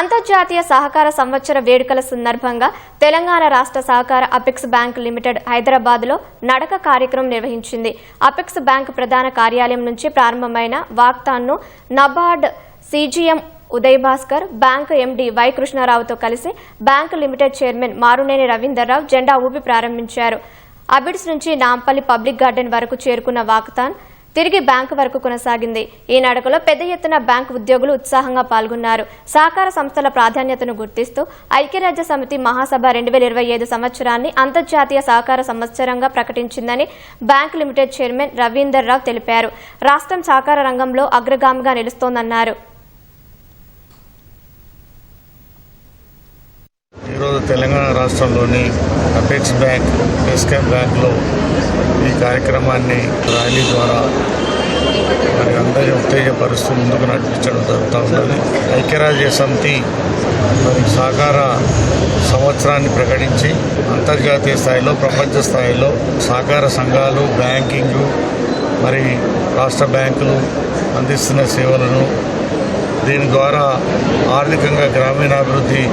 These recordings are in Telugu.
అంతర్జాతీయ సహకార సంవత్సర వేడుకల సందర్భంగా తెలంగాణ రాష్ట్ర సహకార అపెక్స్ బ్యాంక్ లిమిటెడ్ హైదరాబాద్లో నడక కార్యక్రమం నిర్వహించింది. అపెక్స్ బ్యాంక్ ప్రధాన కార్యాలయం నుంచి ప్రారంభమైన వాక్తాన్ను NABARD CGM Uday Bhaskar bank MD Y కృష్ణారావుతో కలిసి bank limited chairman Maruneni Ravinder Rao జెండా ఊపి ప్రారంభించారు. అబిడ్స్ నుంచి నాంపల్లి పబ్లిక్ గార్డెన్ వరకు చేరుకున్న వాక్తాన్ తిరిగి బ్యాంకు వరకు కొనసాగింది. ఈ నడకలో పెద్ద ఎత్తున బ్యాంకు ఉద్యోగులు ఉత్సాహంగా పాల్గొన్నారు. సహకార సంస్థల ప్రాధాన్యతను గుర్తిస్తూ ఐక్యరాజ్య సమితి మహాసభ రెండు వేల ఇరవై ఐదు సంవత్సరాన్ని అంతర్జాతీయ సహకార సంవత్సరంగా ప్రకటించిందని bank limited chairman Ravinder Rao తెలిపారు. రాష్ట్రం సహకార రంగంలో అగ్రగామిగా నిలుస్తోందన్నారు. ఈరోజు తెలంగాణ రాష్ట్రంలోని అపెక్స్ బ్యాంక్ ఎస్కే బ్యాంక్లో ఈ కార్యక్రమాన్ని ర్యాలీ ద్వారా మరి అందరినీ ఉత్తేజపరుస్తూ ముందుకు నడిపించడం జరుగుతూ ఉన్నది ఐక్యరాజ్య సమితి మరి సహకార సంవత్సరాన్ని ప్రకటించి అంతర్జాతీయ స్థాయిలో ప్రపంచ స్థాయిలో సహకార సంఘాలు బ్యాంకింగ్ మరి రాష్ట్ర బ్యాంకులు అందిస్తున్న సేవలను దీని ద్వారా ఆర్థికంగా గ్రామీణాభివృద్ధి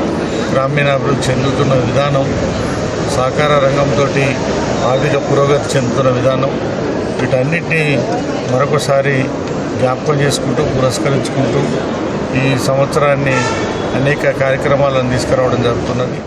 గ్రామీణాభివృద్ధి చెందుతున్న విధానం సహకార రంగంతో ఆర్థిక పురోగతి చెందుతున్న విధానం వీటన్నిటినీ మరొకసారి జ్ఞాపకం చేసుకుంటూ పురస్కరించుకుంటూ ఈ సంవత్సరాన్ని అనేక కార్యక్రమాలను తీసుకురావడం జరుగుతున్నది.